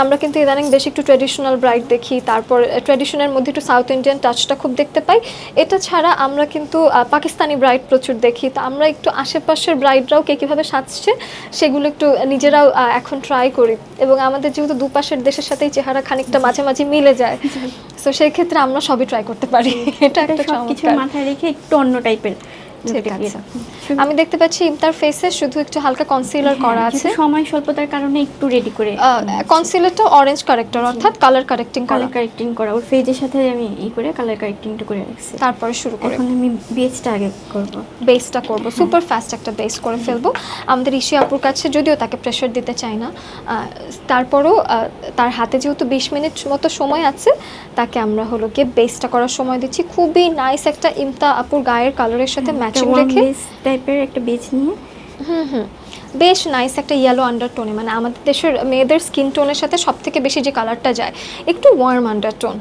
আমরা কিন্তু ইদানিং বেশি একটু ট্রেডিশনাল ব্রাইড দেখি তারপর ট্রেডিশনের মধ্যে একটু সাউথ ইন্ডিয়ান টাচটা খুব দেখতে পাই। এটা ছাড়া আমরা কিন্তু পাকিস্তানি ব্রাইড প্রচুর দেখি। তো আমরা একটু আশেপাশের ব্রাইডরাও কে কীভাবে সাজছে সেগুলো একটু নিজেরাও এখন ট্রাই করি। এবং আমাদের যেহেতু দুপাশের দেশের সাথেই চেহারা খানিকটা মাঝে মাঝে মিলে যায়। তো সেই ক্ষেত্রে আমরা সবই ট্রাই করতে পারি। এটা একটা কিছু মাথায় রেখে একটু অন্য টাইপের আমি দেখতে পাচ্ছি ইমতার ফেসে শুধু একটু হালকা কনসিলার হ্যাঁ, করা আছে। সময় স্বল্পতার কারণে একটু রেডি করে কনসিলারটা অরেঞ্জ কারেক্টর অর্থাৎ কালার কারেক্টিং কালার কারেক্টিং করা। ওর ফেজের সাথে আমি ই করে কালার কারেক্টিংটা করে রাখছি। তারপরে শুরু করে। এখন আমি বেসটা আগে করব। বেসটা করব। সুপার ফাস্ট একটা বেস করে ফেলব। আমাদের ইসি আপুর কাছে যদিও তাকে প্রেশার দিতে চাই না তারপরও তার হাতে যেহেতু বিশ মিনিট মতো সময় আছে তাকে আমরা হলো গিয়ে বেসটা করার সময় দিচ্ছি। খুবই নাইস একটা ইমতা আপুর গায়ের কালারের সাথে ম্যাচিং রেখে টাইপের একটা বেস নিয়ে। হুম হুম। বেশ নাইস একটা ইয়েলো আন্ডারটোনে মানে আমাদের দেশের মেয়েদের স্কিন টোনের সাথে সব থেকে বেশি যে কালারটা যায় একটু ওয়ার্ম আন্ডারটোন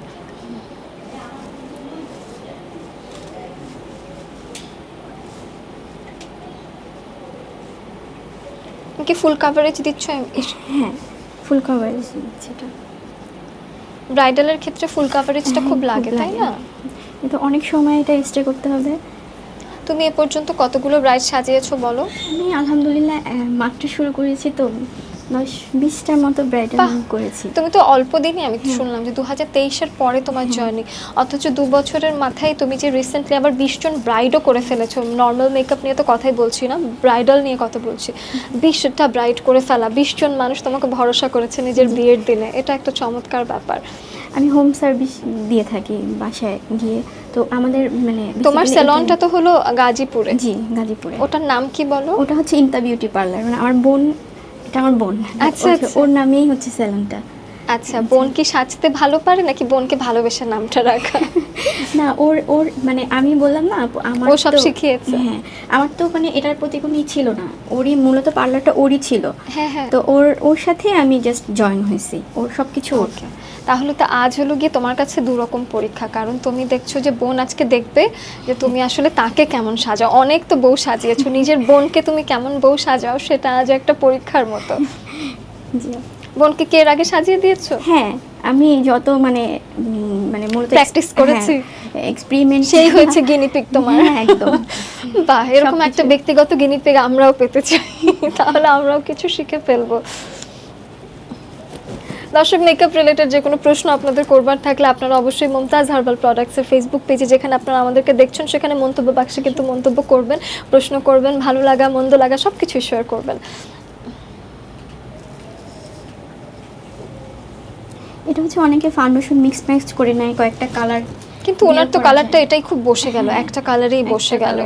কি ফুল কাভারেজ দিচ্ছ? হ্যাঁ ফুল কভারেজ সেটা ব্রাইডালের ক্ষেত্রে ফুল কাভারেজটা খুব লাগে তাই না? কিন্তু অনেক সময় এটা স্টে করতে হবে। তুমি এ পর্যন্ত কতগুলো ব্রাইড সাজিয়েছো বলো? আমি আলহামদুলিল্লাহ মাত্র শুরু করেছি তো দশ বিশটার মতো ব্রাইডাল। করেছি। তুমি তো অল্প দিনই আমি শুনলাম যে দু হাজার তেইশের পরে তোমার জার্নি অথচ দু বছরের মাথায় তুমি যে রিসেন্টলি আবার বিশ জন ব্রাইডও করে ফেলেছো নর্মাল মেকআপ নিয়ে তো কথাই বলছি না ব্রাইডাল নিয়ে কথা বলছি। বিশটা ব্রাইড করে ফেলা বিশ জন মানুষ তোমাকে ভরসা করেছে নিজের বিয়ের দিনে। এটা একটা চমৎকার ব্যাপার। আমি হোম সার্ভিস দিয়ে থাকি বাসায় গিয়ে। তো আমাদের মানে তোমার স্যালনটা তো হলো গাজীপুরে। জি গাজীপুরে। ওটার নাম কি বলো? ওটা হচ্ছে ইমতা বিউটি পার্লার মানে আমার বোন এটা আমার বোন। আচ্ছা, ওর- আচ্ছা। নামেই হচ্ছে স্যালনটা আচ্ছা বোন কি সাজতে ভালো পারে নাকি বোনকে ভালোবেসে নামটা রাখা? না ওর ওর মানে আমি বললাম না আমার ও সব শিখিয়েছে? হ্যাঁ আমার তো মানে এটার প্রতি কোনো ছিল না। ওরই মূলত পার্লারটা ওরই ছিল। হ্যাঁ হ্যাঁ। তো ওর ওর সাথে আমি জাস্ট জয়েন হয়েছি। ওর সব কিছু ওর। তাহলে তো আজ হলো গিয়ে তোমার কাছে দু রকম পরীক্ষা। কারণ তুমি দেখছ যে বোন আজকে দেখবে যে তুমি আসলে তাকে কেমন সাজাও। অনেক তো বউ সাজিয়েছো নিজের বোনকে তুমি কেমন বউ সাজাও সেটা আজ একটা পরীক্ষার মতো। বোনকে কে এর আগে সাজিয়ে দিয়েছ? হ্যাঁ আমি যত মানে মানে মূলত প্র্যাকটিস করেছি। এক্সপেরিমেন্ট সেই হয়েছে গিনিপিক তোমার। হ্যাঁ, একদম। বাহ এরকম একটা ব্যক্তিগত গিনিপিক আমরাও পেতে চাই। তাহলে আমরাও কিছু শিখে ফেলব। দর্শক মেকআপ রিলেটেড যে কোনো প্রশ্ন আপনাদের করবার থাকলে আপনারা অবশ্যই মমতাজ হার্বাল প্রোডাক্টসের ফেসবুক পেজে যেখানে আপনারা আমাদেরকে দেখছেন সেখানে মন্তব্য বাক্সে কিন্তু মন্তব্য করবেন প্রশ্ন করবেন ভালো লাগা মন্দ লাগা সব কিছু শেয়ার করবেন। এটা হচ্ছে অনেকে ফাউন্ডেশন মিক্স ম্যাক্স করে নেয় কয়েকটা কালার কিন্তু ওনার তো কালারটা এটাই খুব বসে গেল একটা কালারেই বসে গেল।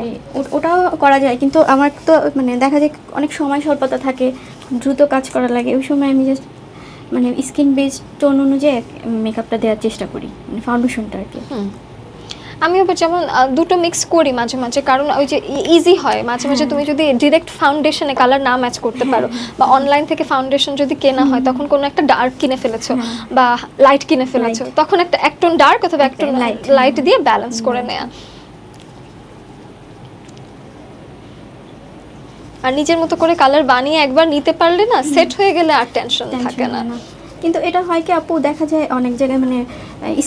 ওটাও করা যায় কিন্তু আমার তো মানে দেখা যায় অনেক সময় স্বল্পতা থাকে দ্রুত কাজ করা লাগে। ওই সময় আমি জাস্ট মানে স্কিন বেসড টোন অনুযায়ী মেকআপটা দেওয়ার চেষ্টা করি মানে ফাউন্ডেশনটা আর কি। আমি আবার যেমন দুটো মিক্স করি মাঝে মাঝে কারণ ওই যে ইজি হয়। মাঝে মাঝে তুমি যদি ডিরেক্ট ফাউন্ডেশনে কালার না ম্যাচ করতে পারো বা অনলাইন থেকে ফাউন্ডেশন যদি কেনা হয় তখন কোনো একটা ডার্ক কিনে ফেলেছো বা লাইট কিনে ফেলেছো তখন একটা একটন ডার্ক অথবা একটন light, লাইট দিয়ে ব্যালেন্স করে নেয়া। আর নিজের মতো করে কালার বানিয়ে একবার নিতে পারলে না সেট হয়ে গেলে আর টেনশন থাকে না। কিন্তু এটা হয় কি আপু দেখা যায় অনেক জায়গায় মানে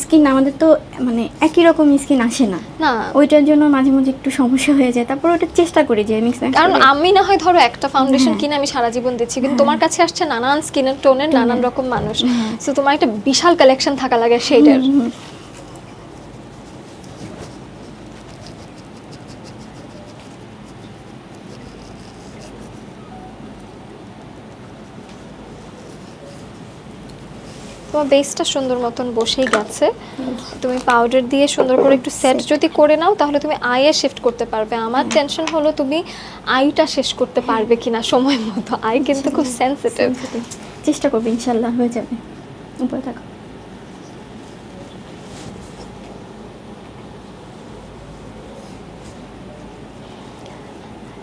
স্কিন আমাদের তো মানে একই রকম স্কিন আসে না। না। ওইটার জন্য মাঝে মাঝে একটু সমস্যা হয়ে যায়। তারপর ওটা চেষ্টা করি যে মিক্স কারণ আমি না হয় ধরো একটা ফাউন্ডেশন কিনে আমি সারা জীবন দিচ্ছি কিন্তু তোমার কাছে আসছে নানান স্কিনের টোনের নানান রকম মানুষ। সো তোমার একটা বিশাল কালেকশন থাকা লাগে শেডের তোমার বেসটা সুন্দর মতন বসেই গেছে। তুমি পাউডার দিয়ে সুন্দর করে একটু সেট যদি করে নাও তাহলে তুমি আইয়ে শিফট করতে পারবে। আমার টেনশন হলো তুমি আইটা শেষ করতে পারবে কিনা সময় মতো। আই কিন্তু খুব সেনসিটিভ চেষ্টা করব ইনশাল্লাহ হয়ে যাবে। উপরে থাকো।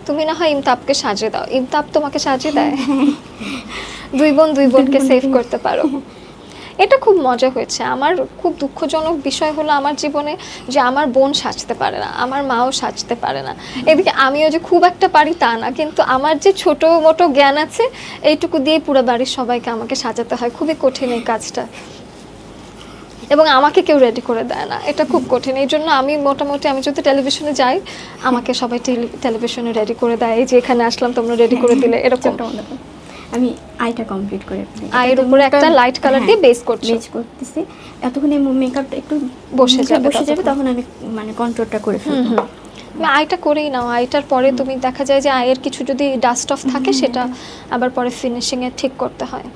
তুমি না হয় ইমতাবকে সাজিয়ে দাও। ইমতাব তোমাকে সাজিয়ে দেয়? দুই বোন দুই বোনকে সেভ করতে পারো। এটা খুব মজা হয়েছে। আমার খুব দুঃখজনক বিষয় হলো আমার জীবনে যে আমার বোন সাজতে পারে না আমার মাও সাজতে পারে না। এদিকে আমিও যে খুব একটা পারি তা না কিন্তু আমার যে ছোট মোটো জ্ঞান আছে এইটুকু দিয়ে পুরো বাড়ির সবাইকে আমাকে সাজাতে হয়। খুবই কঠিন এই কাজটা। এবং আমাকে কেউ রেডি করে দেয় না। এটা খুব কঠিন। এই জন্য আমি মোটামুটি আমি যদি টেলিভিশনে যাই আমাকে সবাই টেলিভিশনে রেডি করে দেয়। এই যে এখানে আসলাম তোমরা রেডি করে দিলে এরকম। আমি আইটা কমপ্লিট করে ফেলি। আয়ের উপরে একটা color হ্যাঁ, দিয়ে base করছ। base করতেছি। এতক্ষণে মেকআপটা একটু বসে যাবে বসে যাবে তখন আমি মানে কন্ট্রোলটা করে ফেলব। আইটা করেই নাও। আইটার পরে তুমি দেখা যায় যে আয়ের কিছু যদি ডাস্ট অফ থাকে সেটা আবার পরে ফিনিশিং এ ঠিক করতে হয়।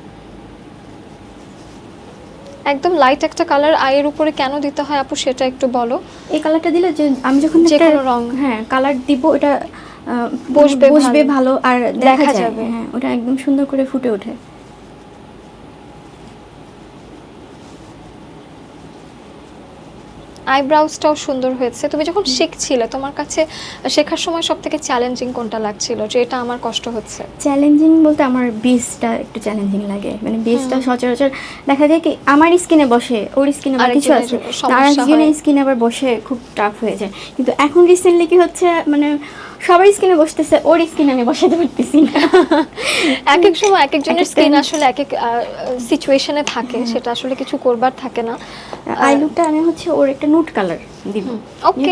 একদম লাইট একটা কালার আয়ের উপরে কেন দিতে হয় আপু সেটা একটু বলো। এই কালারটা দিলে যে আমি যখন যে কোনো রং। হ্যাঁ কালার দিব এটা বসবে বসবে ভালো। ভালো আর দেখা যাবে। হ্যাঁ ওটা একদম সুন্দর করে ফুটে ওঠে। আইব্রাউজটাও সুন্দর হয়েছে। তুমি যখন শিখছিলে তোমার কাছে শেখার সময় সব থেকে চ্যালেঞ্জিং কোনটা লাগছিল যে এটা আমার কষ্ট হচ্ছে? চ্যালেঞ্জিং বলতে আমার বেসটা একটু চ্যালেঞ্জিং লাগে। মানে বেসটা সচরাচর দেখা যায় কি আমার স্কিনে বসে ওর স্কিনে আবার কিছু আছে সমস্যা আর স্কিনে আবার বসে খুব টাফ হয়ে যায়। কিন্তু এখন রিসেন্টলি কি হচ্ছে মানে সবার স্কিনে বসতেছে ওর স্কিনে আমি বসাতে পারতেছি না। এক এক সময় এক একজনের এক স্কিন আসলে এক এক সিচুয়েশনে থাকে সেটা আসলে কিছু করবার থাকে না। আই লুকটা আমি হচ্ছে ওর একটা নুট কালার দিব। ওকে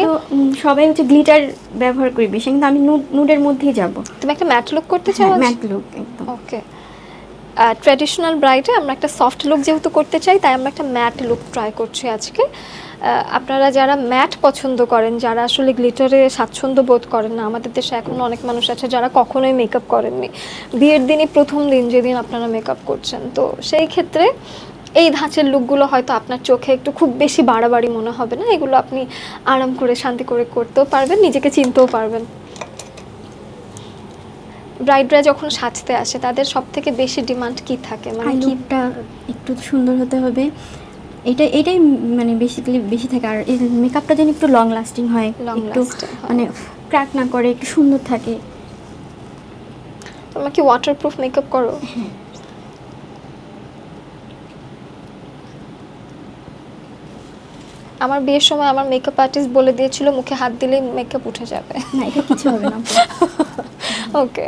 সবাই হচ্ছে গ্লিটার ব্যবহার করবে বেশি কিন্তু আমি নুড নুডের মধ্যেই যাব। তুমি একটা ম্যাট লুক করতে চাও আজ? ম্যাট লুক একদম। ওকে ট্র্যাডিশনাল ব্রাইডে আমরা একটা সফট লুক যেহেতু করতে চাই, তাই আমরা একটা ম্যাট লুক ট্রাই করছি আজকে। আপনারা যারা ম্যাট পছন্দ করেন, যারা আসলে গ্লিটারে স্বাচ্ছন্দ্য বোধ করেন না, আমাদের দেশে এখনও অনেক মানুষ আছে যারা কখনোই মেকআপ করেননি। বিয়ের দিনই প্রথম দিন যেদিন আপনারা মেকআপ করছেন। তো সেই ক্ষেত্রে এই ধাঁচের লুকগুলো হয়তো আপনার চোখে একটু খুব বেশি বাড়াবাড়ি মনে হবে না? এগুলো আপনি আরাম করে শান্তি করে করতেও পারবেন, নিজেকে চিনতেও পারবেন। ব্রাইডরা যখন সাজতে আসে তাদের সব থেকে বেশি ডিমান্ড কি থাকে? মানে লুকটা একটু সুন্দর হতে হবে। এটা এটাই মানে বেসিক্যালি বেশি থাকে। আর মেকআপটা যেন একটু লং লাস্টিং হয় একটু মানে ক্র্যাক না করে একটু সুন্দর থাকে। তোমরা কি ওয়াটারপ্রুফ মেকআপ করো? আমার বিয়ের সময় আমার মেকআপ আর্টিস্ট বলে দিয়েছিল মুখে হাত দিলেই মেকআপ উঠে যাবে। না এটা কিছু হবে না। ওকে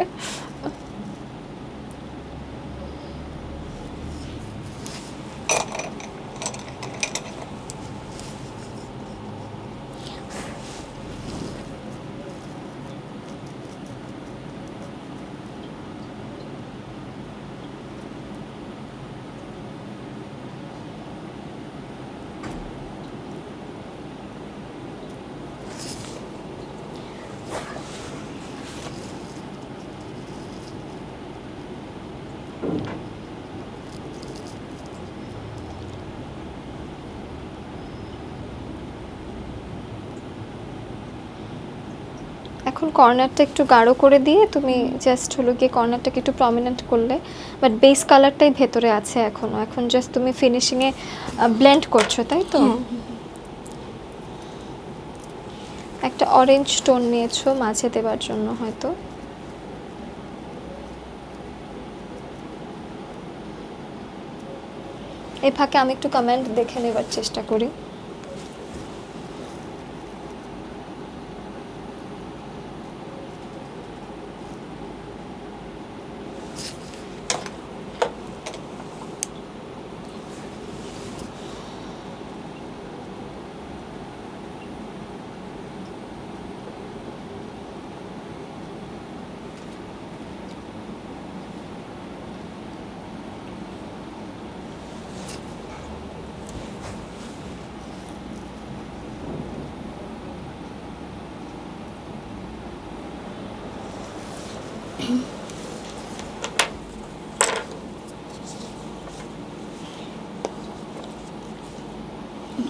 এখন কর্নারটা একটু গাঢ় করে দিয়ে তুমি জাস্ট হলো গিয়ে কর্নারটাকে একটু প্রমিনেন্ট করলে বাট বেস কালারটাই ভেতরে আছে এখনও। এখন জাস্ট তুমি ফিনিশিংয়ে ব্লেন্ড করছ তাই তো। একটা অরেঞ্জ টোন নিয়েছো মাঝে দেওয়ার জন্য হয়তো। এই ফাঁকে আমি একটু কমেন্ট দেখে নেবার চেষ্টা করি।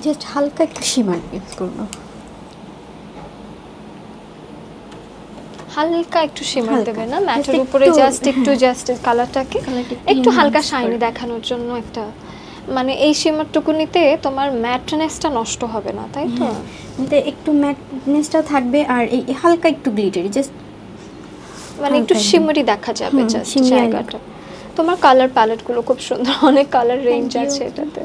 জাস্ট হালকা একটু সীমার ইউজ করব। হালকা একটু শিমার দেবে না? ম্যাটের উপরে জাস্ট একটু। জাস্ট কালারটাকে একটু হালকা শাইনি দেখানোর জন্য একটা মানে এই শিমারটুকু নিতে তোমার ম্যাটনেসটা নষ্ট হবে না তাই তো? হ্যাঁ, একটু ম্যাটনেসটাও থাকবে আর এই হালকা একটু গ্লিটারি জাস্ট মানে একটু শিমারি দেখা যাবে জাস্ট জায়গাটা। তোমার কালার প্যালেটগুলো খুব সুন্দর অনেক কালার রেঞ্জ আছে এটাতে।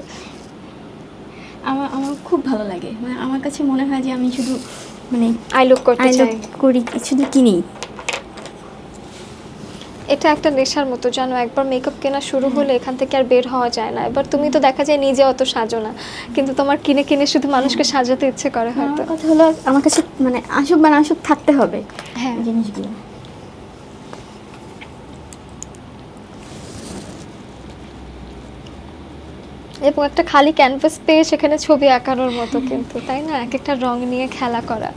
আমার আমার খুব ভালো লাগে। মানে আমার কাছে মনে হয় যে আমি শুধু মানে আই লুক করতে চাই। করি শুধু কিনি। এটা একটা নেশার মতো জানো একবার মেকআপ কেনা শুরু হলে এখান থেকে আর বের হওয়া যায় না। এবার তুমি তো দেখা যায় নিজে অত সাজো না। কিন্তু তোমার কিনে কিনে শুধু মানুষকে সাজাতে ইচ্ছে করে হয়তো। কথা হলো আমার কাছে মানে আসুক বা না আসুক থাকতে হবে হ্যাঁ। জিনিসগুলো। এবং একটা খালি ক্যানভাস পেয়ে সেখানে ছবি আঁকানোর মতো কিন্তু, তাই না? এক একটা রং নিয়ে খেলা করা।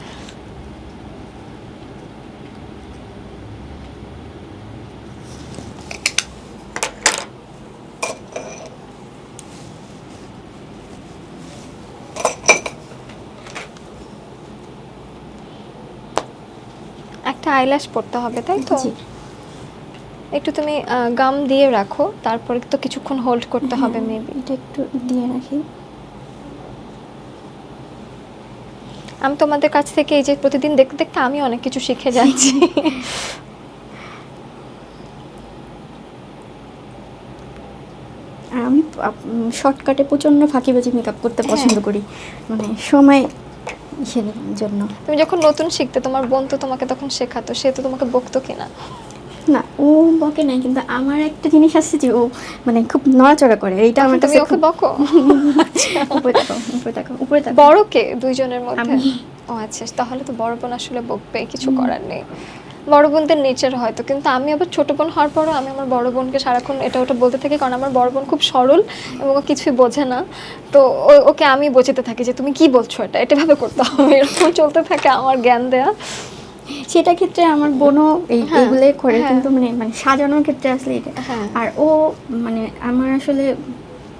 একটা আইল্যাশ পড়তে হবে, তাই তো। একটু তুমি গাম দিয়ে রাখো তারপরে তো কিছুক্ষণ হোল্ড করতে হবে মেবি এটা একটু দিয়ে রাখি। আমি তোমাদের কাছ থেকে এই যে প্রতিদিন দেখতে দেখতে আমি অনেক কিছু শিখে যাচ্ছি। আমি শর্টকাটে প্রচণ্ড ফাঁকিবাজি মেকআপ করতে হ্যাঁ। পছন্দ করি। মানে সময় জন্য। তুমি যখন নতুন শিখতে তোমার বোন তো তোমাকে তখন শেখাতো সে তো তোমাকে বকতো কিনা? না ও বকে নাই কিন্তু আমার একটা জিনিস আছে যে ও মানে খুব নড়াচড়া করে। এইটা আমার কাছে ওকে বকো? উপরে তাকাও উপরে তাকাও উপরে তাকাও বড় কে? দুইজনের মধ্যে? আমি। ও আচ্ছা তাহলে তো বড় বোন আসলে বকবে কিছু করার নেই। বড় বোনদের নেচার হয়তো কিন্তু আমি আবার ছোট বোন হওয়ার পরও আমি আমার বড় বোনকে সারাক্ষণ এটা ওটা বলতে থাকি কারণ আমার বড় বোন খুব সরল এবং ও কিছুই বোঝে না। তো ওকে আমি বোঝাতে থাকি যে তুমি কি বলছো এটা? এটা ভাবে করতে হবে এরকম চলতে থাকে আমার জ্ঞান দেয়া। সেটা ক্ষেত্রে আমার বোনও এই হ্যাঁ, এগুলোই করে হ্যাঁ। কিন্তু মানে মানে সাজানোর ক্ষেত্রে আসলে এটা হ্যাঁ। আর ও মানে আমার আসলে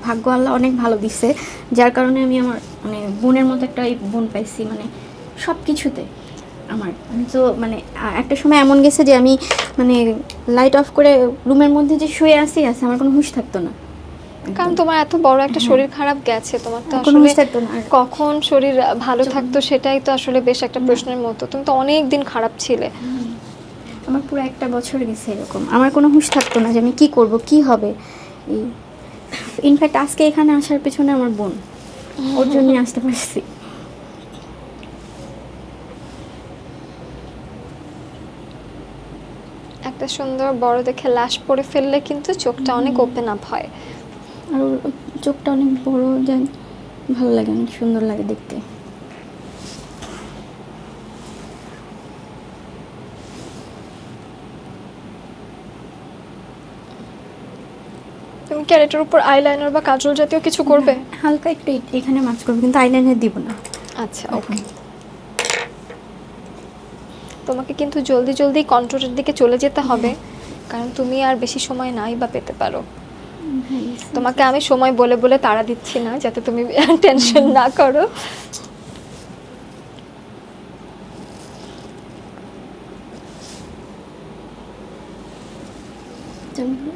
ভাগ্য আল্লাহ অনেক ভালো দিচ্ছে যার কারণে আমি আমার মানে বোনের মতো একটা বোন পাইছি মানে সব কিছুতে আমার তো মানে একটা সময় এমন গেছে যে আমি মানে লাইট অফ করে রুমের মধ্যে যে শুয়ে আসি আছে আমার কোনো হুঁশ থাকতো না কারণ তোমার এত বড় একটা শরীর খারাপ গেছে তোমার তো আসলে কখন শরীর ভালো থাকতো সেটাই তো আসলে বেশ একটা প্রশ্নের মতো। তুমি তো অনেক দিন খারাপ ছিলে। আমার পুরো একটা বছর গেছে এরকম। আমার কোনো হুঁশ থাকতো না যে আমি কি করব কি হবে। এই ইনফ্যাক্ট আজকে এখানে আসার পেছনে আমার বোন। ওর জন্যই আসতে পারছি। একটা সুন্দর বড় দেখে লাশ পরে ফেললে কিন্তু চোখটা অনেক ওপেন আপ হয়। আর ওর চোখটা অনেক বড় যায় ভালো লাগে অনেক সুন্দর লাগে দেখতে। তুমি কি আর এটার উপর আইলাইনার বা কাজল জাতীয় কিছু করবে? হালকা একটু এখানে মাছ করব কিন্তু আইলাইনার দিব না। আচ্ছা ওকে তোমাকে কিন্তু জলদি জলদি কন্ট্রোলের দিকে চলে যেতে হবে কারণ তুমি আর বেশি সময় নাই বা পেতে পারো। তোমাকে আমি সময় বলে বলে তাড়া দিচ্ছি না যাতে তুমি টেনশন না করো। যেমন-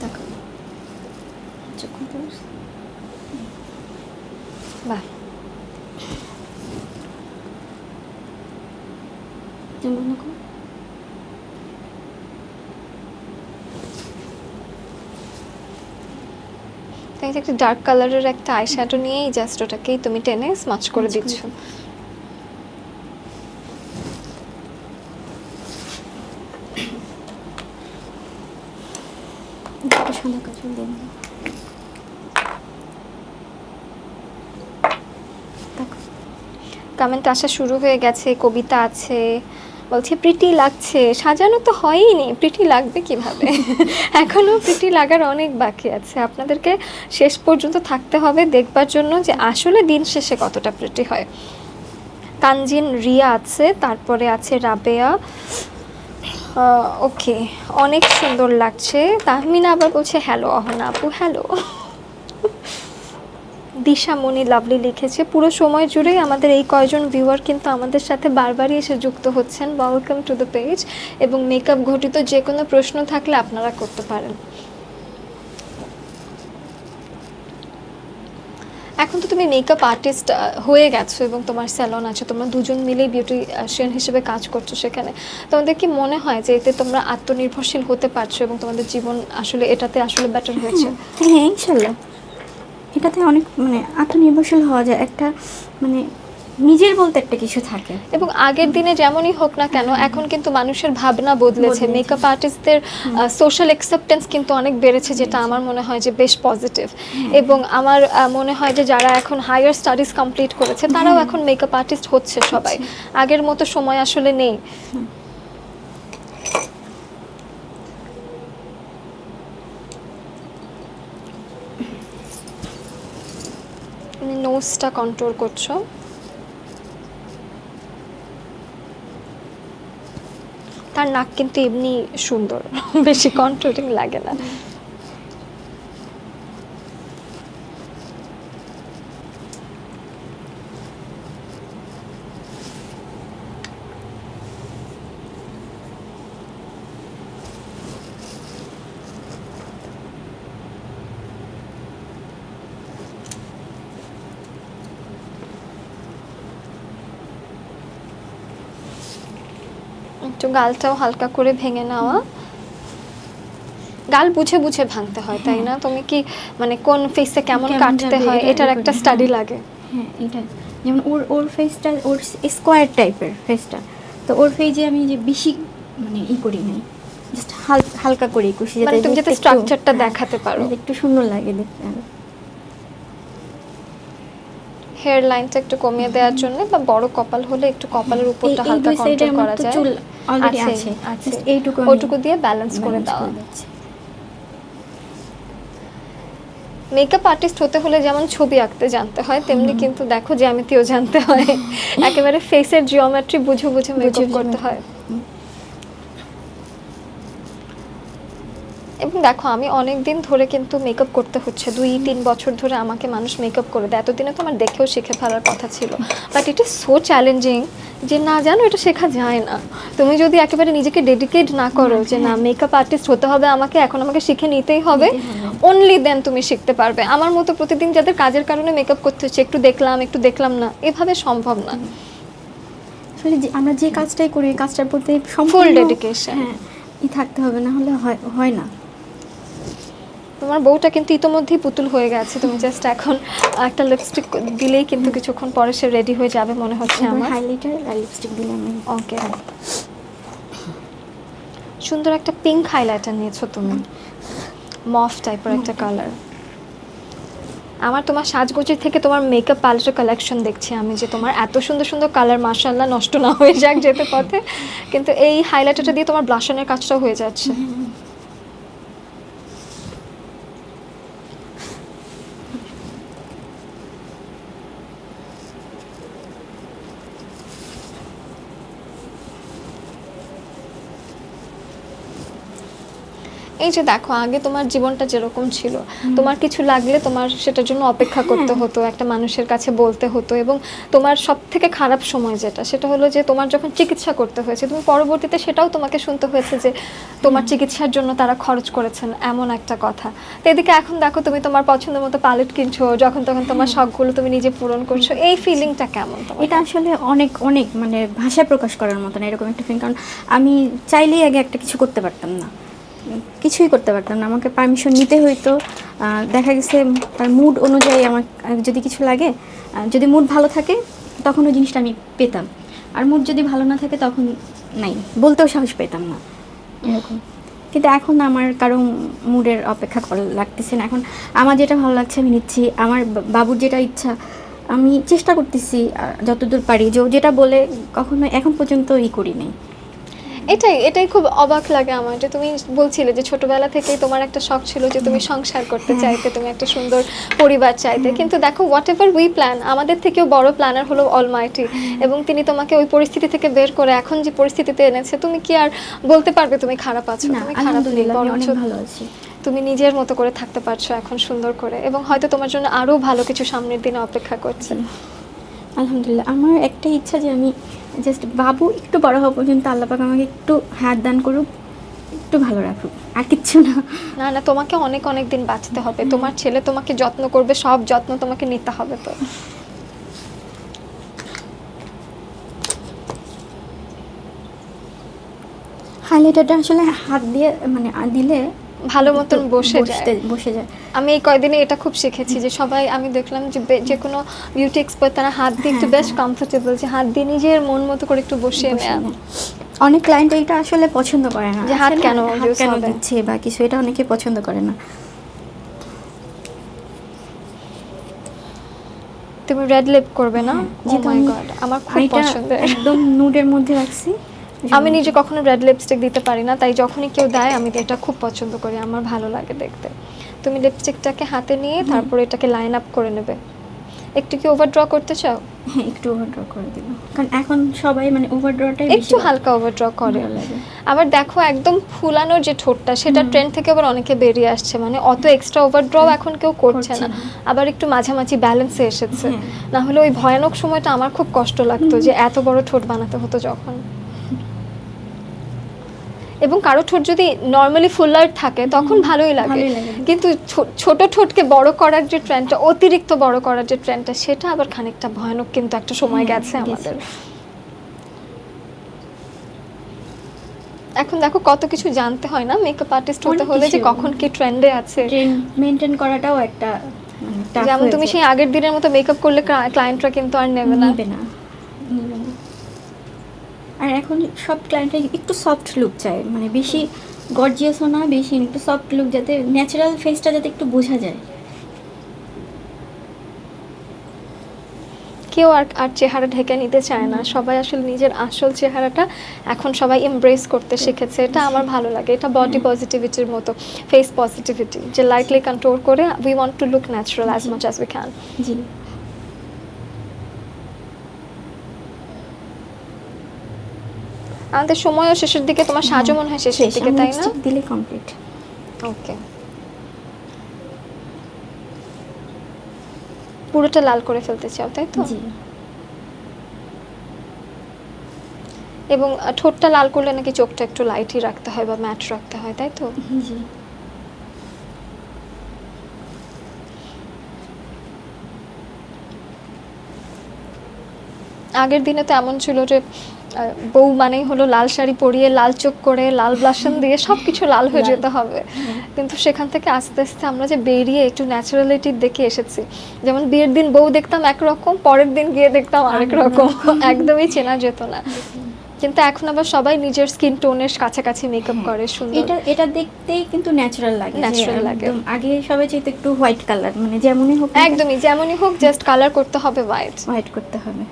দেখো চোখ খুলতে পারছি? বাহ যেমন দেখো তাই যে একটা ডার্ক কালারের একটা আইশ্যাডো নিয়েই জাস্ট ওটাকেই তুমি টেনে স্মাচ করে দিচ্ছ। সাদা কাজল দিয়ে কমেন্ট আসা শুরু হয়ে গেছে কবিতা আছে বলছে প্রিটি লাগছে। সাজানো তো হয়ইনি প্রিটি লাগবে কীভাবে? এখনও প্রিটি লাগার অনেক বাকি আছে। আপনাদেরকে শেষ পর্যন্ত থাকতে হবে দেখবার জন্য যে আসলে দিন শেষে কতটা প্রিটি হয়। তানজিন রিয়া আছে তারপরে আছে রাবেয়া। ওকে অনেক সুন্দর লাগছে। তাহমিনা আবার বলছে হ্যালো অহনা আপু হ্যালো। দিশামণি লাভলি লিখেছে, পুরো সময় জুড়েই আমাদের এই কয়জন ভিউয়ার কিন্তু আমাদের সাথে বারবারই এসে যুক্ত হচ্ছেন। ওয়েলকাম টু দ্য পেজ এবং মেকআপ ঘটিত যে কোনো প্রশ্ন থাকলে আপনারা করতে পারেন। এখন তো তুমি মেকআপ আর্টিস্ট হয়ে গেছো এবং তোমার স্যালন আছে, তোমরা দুজন মিলেই বিউটিশিয়ান হিসেবে কাজ করছ সেখানে। তোমাদের কি মনে হয় যে এতে তোমরা আত্মনির্ভরশীল হতে পারছ এবং তোমাদের জীবন আসলে এটাতে আসলে বেটার হয়েছে? হ্যাঁ ইনশাল্লাহ। এটাতে অনেক মানে আত্মনির্ভরশীল হওয়া যায় একটা মানে নিজের বলতে একটা কিছু থাকে। এবং আগের দিনে যেমনই হোক না কেন এখন কিন্তু মানুষের ভাবনা বদলেছে। মেকআপ আর্টিস্টদের সোশ্যাল অ্যাকসেপ্টেন্স কিন্তু অনেক বেড়েছে যেটা আমার মনে হয় যে বেশ পজিটিভ এবং আমার মনে হয় যে যারা এখন হায়ার স্টাডিজ কমপ্লিট করেছে তারাও এখন মেকআপ আর্টিস্ট হচ্ছে সবাই। আগের মতো সময় আসলে নেই। নোজটা কন্ট্রোল করছ। তার নাক কিন্তু এমনি সুন্দর বেশি কন্ট্রোলিং লাগে না একটু গালটাও হালকা করে ভেঙে নেওয়া। গাল বুঝে বুঝে ভাঙতে হয় তাই না? তুমি কি মানে কোন ফেসে কেমন কাটতে হয় এটার একটা স্টাডি হ্যাঁ। লাগে। হ্যাঁ এটা যেমন ওর ওর ফেসটা ওর স্কোয়ার টাইপের ফেসটা তো ওর ফেজে আমি যে বেশি মানে ই করি নাই। জাস্ট হালকা করে কুশি মানে তুমি যাতে স্ট্রাকচারটা হ্যাঁ, দেখাতে পারো। একটু সুন্দর লাগে দেখতে। হেয়ার লাইনটা একটু কমিয়ে দেওয়ার জন্য বা বড় কপাল হলে একটু কপালের উপরটা এই- এই হালকা কন্ট্রোল করা যায়। চুল already আছে, এইটুকু ওটুকু দিয়ে ব্যালেন্স করে দাও। দেওয়া মেকআপ আর্টিস্ট হতে হলে যেমন ছবি আঁকতে জানতে হয় তেমনি কিন্তু দেখো জ্যামিতিও জানতে হয়। একেবারে ফেসের জিওমেট্রি বুঝে বুঝে মেকআপ করতে হয়। এবং দেখো আমি অনেক দিন ধরে কিন্তু মেকআপ করতে হচ্ছে। দুই তিন বছর ধরে আমাকে মানুষ মেকআপ করে দেয়। এতদিনে তো আমার দেখেও শিখে ফেলার কথা ছিল। বাট এটা সো চ্যালেঞ্জিং যে না জানো এটা শেখা যায় না। তুমি যদি একেবারে নিজেকে ডেডিকেট না করো যে না মেকআপ আর্টিস্ট হতে হবে আমাকে এখন আমাকে শিখে নিতেই হবে। অনলি দেন তুমি শিখতে পারবে। আমার মতো প্রতিদিন যাদের কাজের কারণে মেকআপ করতে হচ্ছে একটু দেখলাম একটু দেখলাম না এভাবে সম্ভব না। আসলে আমরা যে কাজটাই করি কাজটার প্রতি ফুল সম্পূর্ণ ডেডিকেশন হ্যাঁ থাকতে হবে না হলে হয় হয় না। তোমার বউটা কিন্তু ইতোমধ্যেই পুতুল হয়ে গেছে। তুমি জাস্ট এখন একটা লিপস্টিক দিলেই কিন্তু কিছুক্ষণ পরে সে রেডি হয়ে যাবে মনে হচ্ছে আমার। হাইলাইটার আর লিপস্টিক দিলাম ওকে সুন্দর একটা পিঙ্ক হাইলাইটার নিয়েছো তুমি। মফ টাইপের একটা কালার আমার তোমার সাজগোজের থেকে তোমার মেকআপ প্যালেটের কালেকশন দেখছি আমি যে তোমার এত সুন্দর সুন্দর কালার মাশাল্লাহ নষ্ট না হয়ে যাক যেতে পথে। কিন্তু এই হাইলাইটারটা দিয়ে তোমার ব্লাশনের কাজটাও হয়ে যাচ্ছে। এই যে দেখো আগে তোমার জীবনটা যেরকম ছিল তোমার কিছু লাগলে তোমার সেটার জন্য অপেক্ষা করতে হতো একটা মানুষের কাছে বলতে হতো এবং তোমার সব থেকে খারাপ সময় যেটা সেটা হলো যে তোমার যখন চিকিৎসা করতে হয়েছে তুমি পরবর্তীতে সেটাও তোমাকে শুনতে হয়েছে যে তোমার চিকিৎসার জন্য তারা খরচ করেছেন এমন একটা কথা। তো এদিকে এখন দেখো তুমি তোমার পছন্দের মতো প্যালেট কিনছো যখন তখন তোমার শখগুলো তুমি নিজে পূরণ করছ এই ফিলিংটা কেমন এটা আসলে অনেক অনেক মানে ভাষায় প্রকাশ করার মতো না এরকম একটা ফিলিং কারণ আমি চাইলেই আগে একটা কিছু করতে পারতাম না। কিছুই করতে পারতাম না। আমাকে পারমিশন নিতে হইতো। দেখা গেছে তার মুড অনুযায়ী আমার যদি কিছু লাগে যদি মুড ভালো থাকে, তখন ওই জিনিসটা আমি পেতাম। আর মুড যদি ভালো না থাকে, তখন নাই। বলতেও সাহস পেতাম না। এরকম। কিন্তু এখন আমার কারও মুডের অপেক্ষা লাগতেছে না। এখন আমার যেটা ভালো লাগছে, আমি নিচ্ছি। আমার বাবুর যেটা ইচ্ছা, আমি চেষ্টা করতেছি যতদূর পারি। যে যেটা বলে, কখনো এখন পর্যন্ত ই করি নাই। এটাই এটাই খুব অবাক লাগে আমার যে তুমি বলছিলে যে ছোটবেলা থেকেই তোমার একটা শখ ছিল যে তুমি সংসার করতে চাইতে তুমি একটা সুন্দর পরিবার চাইতে। কিন্তু দেখো হোয়াট এভার উই প্ল্যান আমাদের থেকেও বড় প্ল্যানার হলো অলমাইটি এবং তিনি তোমাকে ওই পরিস্থিতি থেকে বের করে এখন যে পরিস্থিতিতে এনেছে তুমি কি আর বলতে পারবে তুমি খারাপ আছো? তুমি খারাপ নেই বরঞ্চ ভালো আছি। তুমি নিজের মতো করে থাকতে পারছ এখন সুন্দর করে এবং হয়তো তোমার জন্য আরও ভালো কিছু সামনের দিনে অপেক্ষা করছে। আলহামদুলিল্লাহ আমার একটা ইচ্ছা যে আমি জাস্ট বাবু একটু বড় হওয়া পর্যন্ত আল্লাহ পাক আমাকে একটু হাত দান করুক একটু একটু ভালো রাখুক আর কিচ্ছু না। না না তোমাকে অনেক অনেক দিন বাঁচতে হবে। তোমার ছেলে তোমাকে যত্ন করবে সব যত্ন তোমাকে নিতে হবে তো। হাইলাইটারটা আসলে হাত দিয়ে মানে দিলে ভালো মতন বসে যায়। বসে যায়। আমি এই কয়দিনে এটা খুব শিখেছি যে সবাই আমি দেখলাম যে যে কোনো বিউটি এক্সপার্ট তারা হাত দিয়ে একটু হ্যাঁ, বেশ কমফোর্টেবল যে হাত দিয়ে নিজের মন মতো করে একটু বসিয়ে বসে অনেক ক্লায়েন্ট এটা আসলে পছন্দ করে না। যে হাত কেন কেন দিচ্ছে বা কিছু এটা অনেকে পছন্দ করে না। তুমি রেড লিপ করবে না? হ্যাঁ, ও মাই গড আমার খুব এটা পছন্দের। একদম নুডের মধ্যে রাখছি। আমি নিজে কখনো রেড লিপস্টিক দিতে পারি না তাই যখনই কেউ দেয় আমি এটা খুব পছন্দ করি আমার ভালো লাগে দেখতে। তুমি লিপস্টিকটাকে হাতে নিয়ে তারপর এটাকে লাইন আপ করে নেবে। একটু কি ওভার ড্র করতে চাও? হ্যাঁ একটু ওভারড্র করে দিব কারণ এখন সবাই মানে ওভারড্রটাই একটু হালকা ওভার ড্র করে লাগে। আবার দেখো একদম ফুলানোর যে ঠোঁটটা সেটা ট্রেন্ড থেকে আবার অনেকে বেরিয়ে আসছে। মানে অত এক্সট্রা ওভার ড্র এখন কেউ করছে না। আবার একটু মাঝামাঝি ব্যালেন্সে এসেছে। হ্যাঁ। না হলে ওই ভয়ানক সময়টা আমার খুব কষ্ট লাগতো যে এত বড় ঠোঁট বানাতে হতো যখন। এবং কারও ঠোঁট যদি নর্মালি ফুলার থাকে তখন ভালোই লাগে। কিন্তু ছোট ঠোঁটকে বড় করার যে ট্রেন্ডটা অতিরিক্ত বড় করার যে ট্রেন্ডটা সেটা আবার খানিকটা ভয়ানক কিন্তু একটা সময় গেছে। আমাদের। এখন দেখো কত কিছু জানতে হয় না মেকআপ আর্টিস্ট হতে হলে যে কখন কি ট্রেন্ডে আছে। মেনটেন করাটাও একটা মানে যেমন তুমি সেই আগের দিনের মতো মেকআপ করলে ক্লায়েন্টরা কিন্তু আর নিবে না। নিবে না। আর এখন সব ক্লায়েন্টের একটু সফট লুক চায়। মানে বেশি গর্জিয়াসও না বেশি একটু সফট লুক যাতে ন্যাচারাল ফেসটা যাতে একটু বোঝা যায়। কেউ আর আর চেহারা ঢেকে নিতে চায় না। সবাই আসলে নিজের আসল চেহারাটা এখন সবাই এমব্রেস করতে শিখেছে। এটা আমার ভালো লাগে। এটা বডি পজিটিভিটির মতো ফেস পজিটিভিটি যে লাইটলি কন্ট্রোল করে we want to look natural as much as we can জি। আমাদের সময়ও শেষের দিকে তোমার সাজও মনে হয় শেষের দিকে তাই না? দিলে কমপ্লিট ওকে পুরোটা লাল করে ফেলতে চাও তাই তো? জি। এবং ঠোঁটটা লাল করলে নাকি চোখটা একটু লাইটই রাখতে হয় বা ম্যাট রাখতে হয় তাই তো? জি। আগের দিনে তো এমন ছিল যে বউ মানেই হলো লাল শাড়ি পরিয়ে লাল চোখ করে লাল ব্লাশন দিয়ে সব কিছু লাল হয়ে যেতে হবে। কিন্তু সেখান থেকে আস্তে আস্তে আমরা যে বেরিয়ে একটু ন্যাচারালিটির দেখে এসেছি। যেমন বিয়ের দিন বউ দেখতাম একরকম পরের দিন গিয়ে দেখতাম আরেক রকম। একদমই চেনা যেত না। কিন্তু এখন আবার সবাই নিজের স্কিন টোনের কাছাকাছি মেকআপ করে সুন্দর। এটা এটা দেখতেই কিন্তু ন্যাচারাল লাগে ন্যাচারাল লাগে। আগে সবাই চাইতো একটু হোয়াইট কালার মানে যেমনই হোক একদমই যেমনই হোক জাস্ট কালার করতে হবে হোয়াইট হোয়াইট করতে হবে।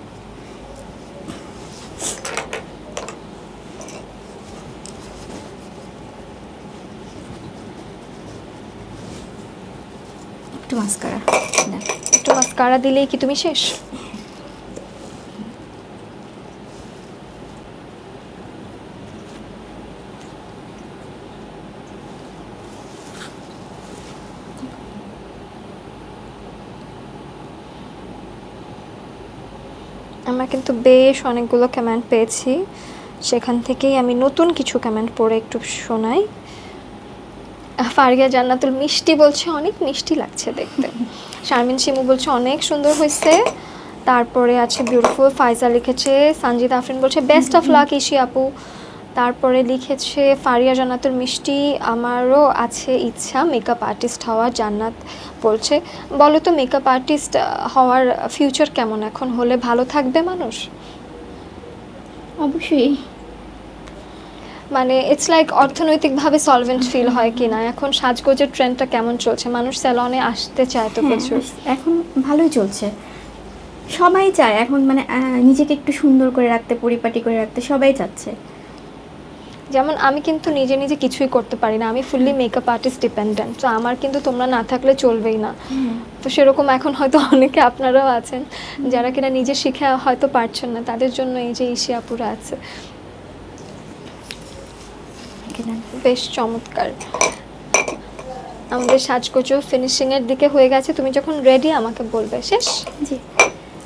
একটু মাস্কারা দেখ একটু মাস্কারা দিলেই কি তুমি শেষ? আমরা কিন্তু বেশ অনেকগুলো কমেন্ট পেয়েছি। সেখান থেকেই আমি নতুন কিছু কমেন্ট পড়ে একটু শোনাই। ফারিয়া জান্নাতুল মিষ্টি বলছে, অনেক মিষ্টি লাগছে দেখতে। শারমিন শিমু বলছে, অনেক সুন্দর হয়েছে তারপরে আছে বিউটিফুল ফাইজা লিখেছে সঞ্জিত আফরিন বলছে বেস্ট অফ লাক ইশি আপু। তারপরে লিখেছে, ফারিয়া জান্নাতুল মিষ্টি, আমারও আছে ইচ্ছা মেকআপ আর্টিস্ট হওয়ার, জান্নাত বলছে বলো তো মেকআপ আর্টিস্ট হওয়ার ফিউচার কেমন এখন? হলে ভালো থাকবে মানুষ? অবশ্যই। মানে ইটস লাইক অর্থনৈতিকভাবে সলভেন্ট ফিল হয় কিনা? এখন সাজগোজের ট্রেন্ডটা কেমন চলছে? মানুষ স্যালনে আসতে চায় তো হ্যাঁ, প্রচুর। এখন ভালোই চলছে। সবাই চায় এখন মানে নিজেকে একটু সুন্দর করে রাখতে পরিপাটি করে রাখতে সবাই চাচ্ছে। যেমন আমি কিন্তু নিজে নিজে কিছুই করতে পারি না আমি ফুললি মেকআপ আর্টিস্ট ডিপেন্ডেন্ট তো আমার কিন্তু তোমরা না থাকলে চলবেই না। তো সেরকম এখন হয়তো অনেকে আপনারাও আছেন যারা কিনা নিজে শিখে হয়তো পারছেন না তাদের জন্য এই যে ইসি আপুরা আছে। কিনা বেশ চমৎকার। আমাদের সাজগোজও ফিনিশিংয়ের দিকে হয়ে গেছে। তুমি যখন রেডি আমাকে বলবে শেষ? জি।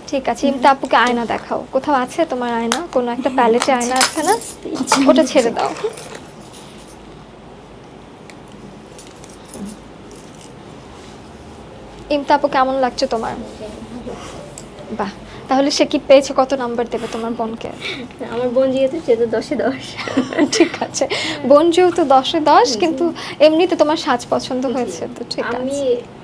ঠিক আছে ইমতা আপুকে আয়না দেখাও। কোথাও আছে তোমার আয়না? কোনো একটা প্যালেটে আয়না আছে না? আচ্ছা। ওটা ছেড়ে দাও। ইমতা আপু কেমন লাগছে তোমার? বাহ। তাহলে সে কি পেয়েছে? কত নাম্বার দেবে তোমার বোনকে? আমার বোন যেহেতু সে তো দশে দশ। ঠিক আছে। বোন যেহেতু দশে দশ কিন্তু এমনিতে তোমার সাজ পছন্দ হয়েছে তো ঠিক আমি আছে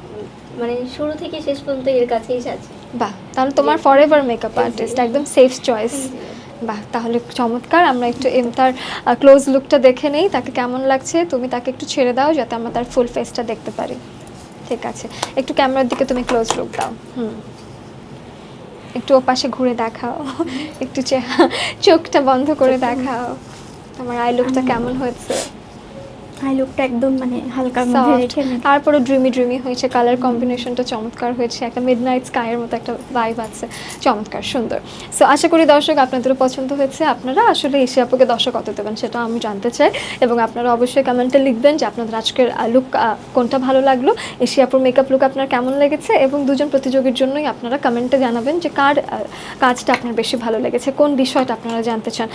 মানে শুরু থেকে শেষ পর্যন্ত এর কাছেই সাজি। বাহ তাহলে তোমার ফর এভার মেকআপ আর্টিস্ট একদম সেফ চয়েস বাহ তাহলে চমৎকার আমরা একটু তার ক্লোজ লুকটা দেখে নেই তাকে কেমন লাগছে? তুমি তাকে একটু ছেড়ে দাও যাতে আমরা তার ফুল ফেসটা দেখতে পারি। ঠিক আছে। একটু ক্যামেরার দিকে তুমি ক্লোজ লুক দাও। হুম। একটু ওপাশে ঘুরে দেখাও। একটু চোখটা বন্ধ করে দেখাও। তোমার আই লুকটা কেমন হয়েছে? আই লুকটা একদম মানে হালকার মধ্যে রেখে তারপরে ড্রিমি ড্রিমি হয়েছে কালার কম্বিনেশনটা চমৎকার হয়েছে একটা মিডনাইট স্কাইয়ের মতো একটা ভাইব আছে চমৎকার সুন্দর। সো আশা করি দর্শক আপনাদেরও পছন্দ হয়েছে আপনারা আসলে এসে আপুকে দর্শক কত দেবেন সেটা আমি জানতে চাই এবং আপনারা অবশ্যই কমেন্টে লিখবেন যে আপনাদের আজকের লুক কোনটা ভালো লাগল এশিয়াপুর মেকআপ লুক আপনার কেমন লেগেছে এবং দুজন প্রতিযোগীর জন্যই আপনারা কমেন্টে জানাবেন যে কার কাজটা আপনার বেশি ভালো লেগেছে কোন বিষয়টা আপনারা জানতে চান।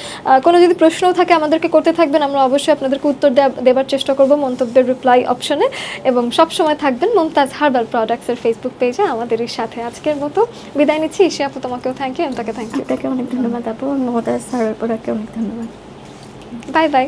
কোনো যদি প্রশ্নও থাকে আমাদেরকে করতে থাকবেন আমরা অবশ্যই আপনাদেরকে উত্তর দেয়া- দেবার চেষ্টা করব মন্তব্যের রিপ্লাই অপশনে এবং সব সময় থাকবেন মমতাজ হার্বাল প্রোডাক্টসের ফেসবুক পেজে আমাদের সাথে আজকের মতো। বিদায় নিচ্ছি। ইসি আপু তোমাকেও থ্যাংক ইউ তাকে থ্যাংক ইউ তাকে অনেক ধন্যবাদ আপু। মমতাজ হার্বাল প্রোডাক্টকে অনেক ধন্যবাদ। Bye bye